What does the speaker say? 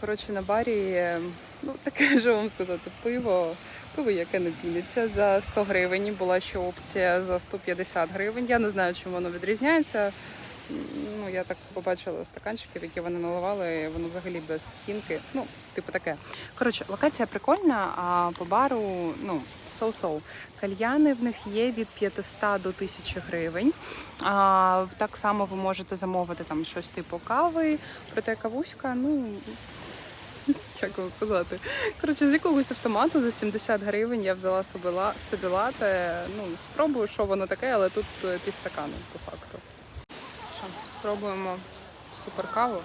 Коротше, на барі, ну таке ж вам сказати, пиво, пиво, яке не піниться за 100 гривень. Була ще опція за 150 гривень. Я не знаю, чим воно відрізняється. Ну, я так побачила стаканчики, в які вони наливали, воно взагалі без пінки. Ну, типу таке. Коротше, локація прикольна, а по бару, ну, соу-соу. Кальяни в них є від 500 до 1000 гривень. А, так само ви можете замовити там щось типу кави, проте кавуська, ну. Як вам сказати? Коротше, з якогось автомату за 70 гривень я взяла собі, собі лате. Ну, спробую, що воно таке, але тут е, півстакану по факту. Спробуємо суперкаву.